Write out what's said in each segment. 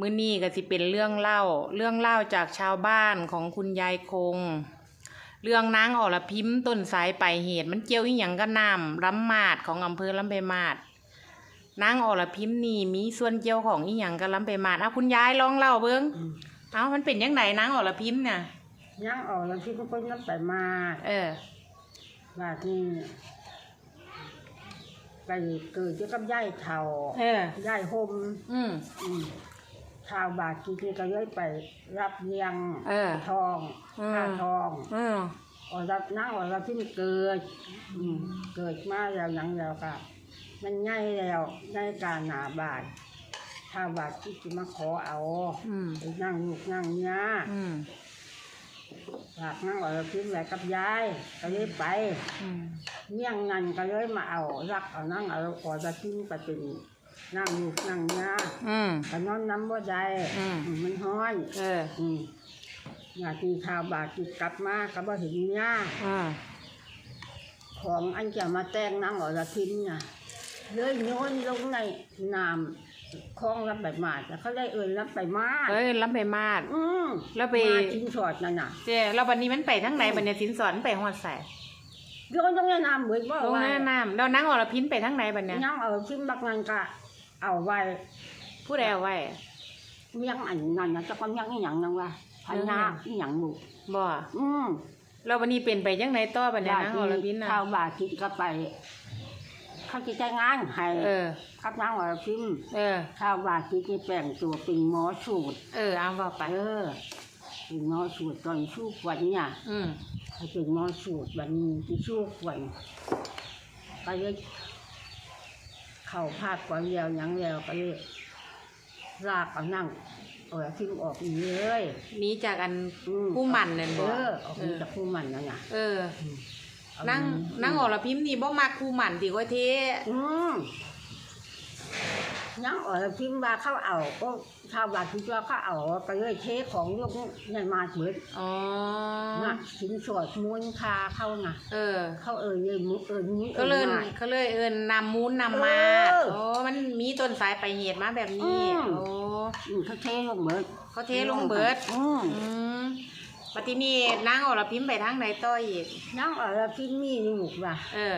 มื้อนี้ก็สิเป็นเรื่องเล่า เรื่องเล่าจากชาวบ้านของคุณยายคง เรื่องนางอรพิมต้นสายไปลายเหตุ มันเกี่ยวอีหยังกับน้ำลำมาดของอำเภอลำไปมาดนางอรพิมนี่มีส่วนเกี่ยวของอีหยังกับลำไปมาดเอาคุณยายลองเล่าเบิ่งเอามันเป็นยังไงนางอรพิมเนี่ยย่างออกแล้วที่ก็เป็นน้ำไปมาเออบาดนี้ไปเกิดเกี่ยวกับย่ายเท่าเออย่ายห่มอืมอืม ชาวบาดกีกีก็ย้อยไป รับเลี้ยงเออทองอืมค่าทองอืมออกรับนั่งออกรับที่มันเกิดอืมเกิดมาแล้วหยังแล้วก็มันง่ายแล้วง่ายการหนาบาดชาวบาดที่จะมาขอเอาอืมไปนั่งลูกนั่งยาอืมหากนั่งออกรับที่ไหนกับยายก็เลยไป อืม เมี่ยงเงินก็เลยมาเอารักเอานั่งเอาขอจะทิ้งไปเป็น นั่งลูกนั่งยาอืมก็นอนน้ำบ่ได้อืมอืมมันห้อนเอออืมอยากกินข้าวบาดกินกลับมาก็บ่เห็นยาอ่าของอันจะมาแต่งนั่งเอาละทิ้งน่ะเลยโยนลงในน้ำคลองรับใบหมาดแล้วเขาได้เอ่ยรับใบมาดเอ้ยลำไปมาด อืมแล้วไป มาทิ้งสอดนั่นน่ะ เจ้แล้ววันนี้มันไปทั้งไหนบันเนี่ยสินสอนไปหอดใส่โยนลงในน้ำเหมือนว่าลงหน้าน้ำแล้วนั่งอรพินไปทั้งไหนบันเนี่ยนั่งเอาทิ้งบักนันก็ เอาไว้ผู้ใดเอาไว้เมียงอันนั้นนะจะก็เมียงอีหยังนังว่าพญาอีหยังบุบ่อืมแล้ววันนี้เป็นไปยังไหนต่อบันเนี่ยนั่งอรพินนะข้าวบาทคิดก็ไปเขาจะจ้างงานให้เออกับนางอรพิมเออข้าวบาทคิดนี่แปลงตัวเป็นหมอสูตร เออเอาว่าไป เออเป็นหมอสูตรตอนสู้ขวัญเนี่ยอืมเขาเป็นหมอสูตรวันนี้ที่สู้ขวัญก็เลย เข้าพาดก่อนเดียวหยังแล้วก็เลยลากเอานั่งเอาอรพิมออกอีกเลยหนี้จากอันอืมผู้หมั่นนั่นเอบ่อออกมาจากผู้หมันนั่นน่ะเออ เอานั่งอืมนั่งอรพิมนี่บ่มักผู้หมั่นที่ค่อยเท อืม ยังอ่อยพิมพ์ว่าเข้าเอา ก็ชาวบ้านคิดว่าเข้าเอาก็เลยเทของยกในมาเบิดอ๋อนะสินสอดม้วนคาเข้าน่ะเออ เข้าเอ่ยเลยมุเอ่ยมุก็เลยมาก็เลยเอินนำมูลนำมาดเออโอ้มันมีต้นสายไปลายเหตุมาแบบนี้อืมโอ้อืมเขาเทลงเบิดเขาเทลงเบิดอืมอืมปฏินี่นางอรพิมไปทางไหนต่ออีกยังอ่อยพิมพ์มีลูกว่ะเออ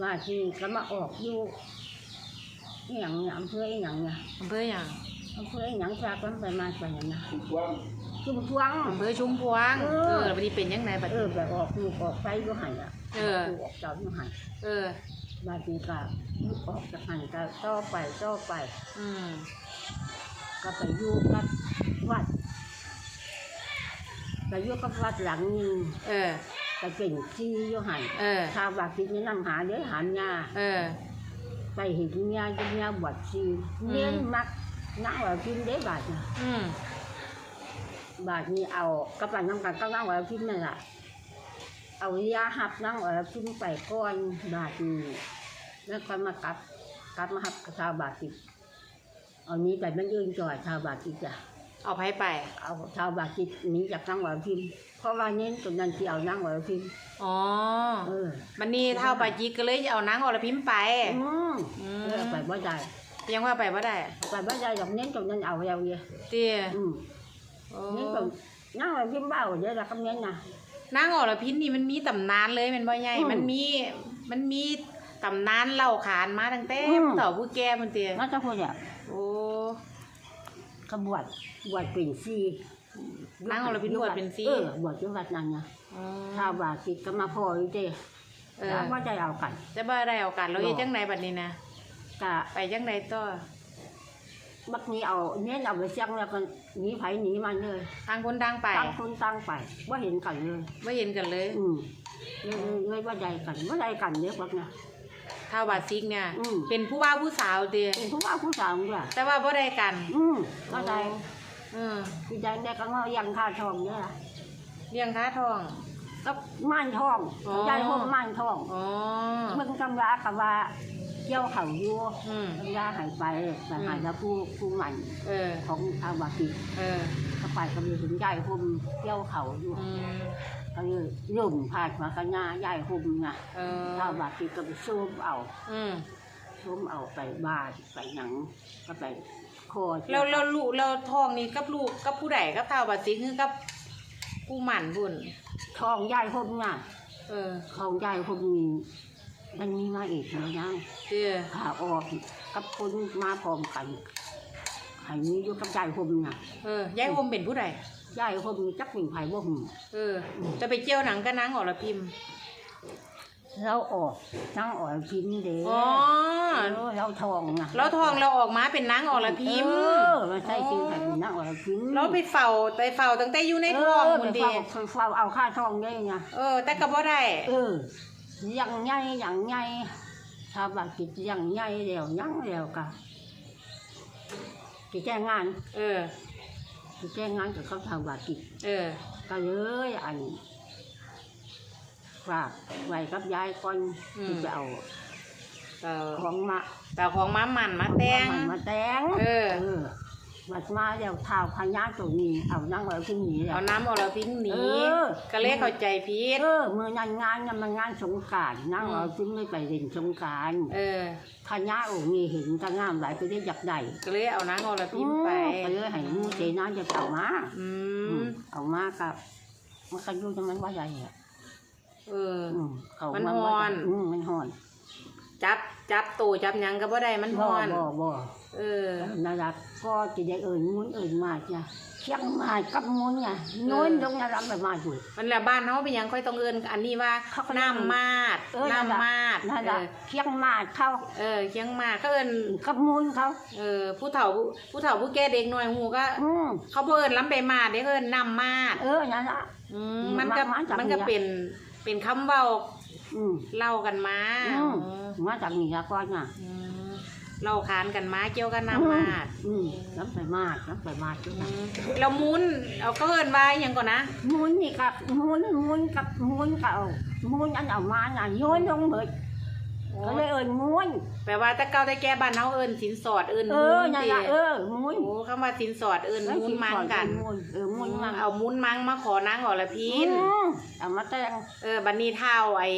ว่าที่ก็มาออกอยู่ อหย่างเนี่ยอำเภออหย่างเนี่ยอำเภออย่างอำเภออหย่างจากกันไปมาไปอย่างนะจุ่มพวง อำเภอชุมพวง เอเอออปฏิเป็นยังไงบัดเออแบบออกลูกออกไปก็หันอะเออ ลูกออกเจ้าก็หันเออ บางทีก็ลูกออกจากหันก็ต่อไปต่อไป อืมก็ไปอยู่กับวัดไปอยู่กับวัดหลังหนึงเออ ก็เป็นที่อยู่หันเออ ชาวบากินี่นำหาเด้อหายาเออ ไปเห็นยาจะยาบวชชีเลี้ยงมักนั่งว่ากินเด้บาทน่ะอืมบาทนี้เอากระปันน้ำกันก็นั่งว่ากินนั่นแหละเอายาหับนั่งว่ากินไปก่อนบาทนี้แล้วก็มากลับกลับมาหับกับชาวบาติเอานี้ไปมันยืนจ่อยชาวบาติจ้ะ เอาไผไป เอาชาวบาติหนี้จากนั่งว่าพิมพ์เพราะว่าเน้นตรงนั้นที่เอานั่งว่าพิมพ์อ๋อเออมันนี่เท่าปาจิกก็เลยเอานางอรพิมไปอืมอืเออไปมบ่ได้ยังว่าไปบ่ได้ไปบ่ได้ดอกเน้นตรงนั้นเอาแล้วเยอะเตี้ยอืมโอ้เน้นตรงนั่งว่าพิมพ์เบ้าเยอะแล้วก็เน้นน่ะนางอรพินนี่มันมีตำนานเลยแมันบ่ใหญ่อืมมันมีมันมีตำนานเล่าขานมาตั้งแต่อืมผู้เฒ่าผู้แก่มันเตี้ยน่าจะพูดอะโอ้ ก็บวชบวชเป็นซีนางอรพินบวชเป็นซีเออบวชอยู่วัดนั้นนะอ๋อชาวบาติก็มาพออยู่เด้เออถามว่าจะเอากันจะบ่ได้เอากันแล้วบ่เฮ็ดจังไดบัดนี้นะกะไปจังไดต่อบักนี้เอาเน้นเอาไปเชียงแล้วก็หนีไผหนีมันเลยทางคนดังไปตั้งคนตั้งไปว่าเห็นกันเลยบ่เห็นกันเลย อืมเลยเลยเลยว่าใดกันว่าใดกันเนี่ยพวกเนี่ยเท่าบาซิกเนี่ย อืม เป็นผู้ว่าผู้สาวเตี้ยเป็นผู้ว่าผู้สาวด้วยแต่ว่าบ่ได้กันอืมว่าใดเออผู้ใดได้ก็ว่ายังค่าทองเนี่ยล่ะเลี้ยงค้าทอง ก็ม่านทองอ๋อ ใจห้องม่านทองอ๋อเพิ่งกำลากับว่าเกี่ยวเขาอยู่อืม กำลาหายไปแต่หายแล้วผู้ผู้ใหม่เออ ของชาวบาติ เออก็ไปก็มีถึงยายห่มเกี่ยวเขาอยู่อืมก็เลยลุ่มผ่านมากันยายายห่มนะเออชาวบาติก็ไปซูมเอาอืมผมเอาไปบ้านไปหนังก็ไปโคอแล้วแล้วลูกเราทองนี่กับลูกกับผู้ใดกับเท่าบัดซิคือกับผู้หมันบุญทองยายผมน่ะเออทองยายผมมีมันมีมาอีกแล้วยังเด้อขาออกกับคนมาพร้อมกันให้มีอยู่กับยายผมน่ะเออยายอมเป็นผู้ใด ยายผมมีจักเป็นไผบ่หูเออ จะไปเจียวหนังกับนางอรพิมเราออกนั่งออกพิมพ์เด้อ๋อเออเราทองน่ะแล้วทองเราออกมาเป็นนางอรพิมเออมันใช่จริงแต่เป็นนั่งออกพิมพ์เราไปเฝ้าไปเฝ้าตั้งแต่อยู่ในท้องเออคุไปณเดีเฝ้าไปเฝ้าเอาค่าทองได้ไงเออ แต่ก็บ่ได้เออยังไงยังไงถ้าบากิจยังไงเดียวยังเดียวกันกิจแจ้งงาน เออ กิจแจ้งงานกับเขาทำบากิจเออ ก็เลยอันฝากไว้กับยายก่อนอืม ที่จะเอาเออของมาแต่ของม้ามันมาแต่ง ของมาแต่งเออ เออ บัดมาเดี๋ยวท้าวพญาตัวนี้ เอานั่งไว้ที่นี่แหละเอาน้ำอรพิมหนีเออ ก็เลยเข้าใจผิดเออเมื่องานงานน่ะมันงานสงกรารนั่งอืมเอาจึงไม่ไปเล่นสงกรารเออ พญาองค์นี้เห็นก็งามหลายไปได้อยากได้ก็เลยเอานางอรพิมไป ไปเลยให้หมูเจน้าจะเอามาอือืมมเอามากับมันก็อยู่จังมันว่าใหญ่อะเออ อืมเขามันว่าฮ้อน อืมมันฮ้อนจับจับตูจับหยังก็บ่ได้มันบ่ฮ้อนบ่บ่ เออน่ารักก็จะได้เอ่ยมุนเอ่ยมาจ้ะเชียงใหม่กับมุนเนี่ยน้อยลงน่ารักแบบมาอยู่ มันแหละบ้านเฮาเป็นหยังค่อยต้องเอิ้นอันนี้ว่าเขาก็น้ำมาดเออนั่นล่ะน้ำมาดน่าเอรักอเชียงใหม่เขาเออเคียงมาดก็เอิ้นกับมุนเขาเออผู้เฒ่าผู้ผู้เฒ่าผู้แก่เด็กน้อยหูก็อืมเขาบ่เอิ้นล้ำไปมาดเด้เอิ้นน้ำมาดเออนั่นละอืมอืมมันก็มาจากมันก็เนี่ยเป็นเป็นคำเว้าอืมเล่ากันมาอืมอืมมาจากนี่ละก่อนน่ะอืม เล่าขานกันมาเกี่ยวกับน้ำมาดอืมน้ำไปมากน้ำไปมากด้วยอืนะมแล้วมุนเอาก็เอิ้นว่าหยังก่อนนะมุนนี่กับมุนมุนกับมุนกับเอามุนอันเอามาน่ะโยนลงเบิด ก็เลยเอิญมุนแปลว่าแต่เก่าแต่แก่บ้านเฮาเอิ้นสินสอดเอิ้นเอมุอนนั่นติละเออมุนโอ้คำว่าสินสอดเอิ้นมุนมังกันมุนเออมุนมังเอามุนมังมาขอนางอรพินอืมเอามาแต่งเออบัดนี้เท้าไอ้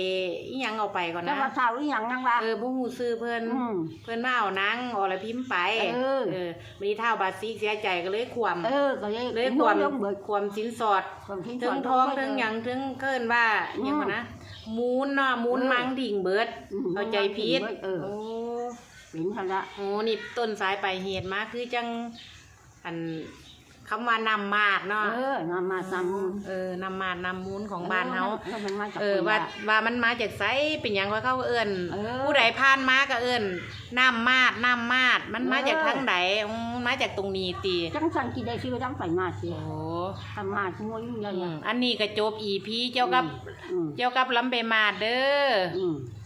อีหยังเอาไปก่อนแล้วนะว่าสาวอีหยังนั่งละเออบ่ฮู้ชื่อเพิ่นอืมเพิ่นมาเอานางอรพิมไปเออเออบัดนี้เท้าบาซิกเสียใจก็เลยขวมเออก็เลยเลยขโยวมนลงเบิดขวมสินสอดความทิ้งถึงทองถึงหยังถึงเกินว่าหยังก่อนนะ มูนเนาะมูนมังดิ่งเบิดเข้าใจผิดเออ โอ้เป็นทันละโหนี่ต้นสายปลายเหตุมาคือจังอันคำว่านำมาดเนาะเออนำมาซ้ำมุนเออนำมาดนำมูลของบ้านเฮาแล้วมันมาจากเออคนว่าละ ว่ามันมาจากไสเป็นหยังว่าเขาเอิ้นเออผู้ใดผ่านมาก็เอิ้นน้ำมาดน้ำมาดมันมาเออจากทางใดอืมมาจากตรงนี้ติจังสันกี่ได้ชื่อจังไปมาสิโอ้ ทำมาทั้งหมดยังไงอืมอันนี้ก็จบ EP เกี่ยวกับ อืมเกี่ยวกับลำเปมาดเด้อ อืมอ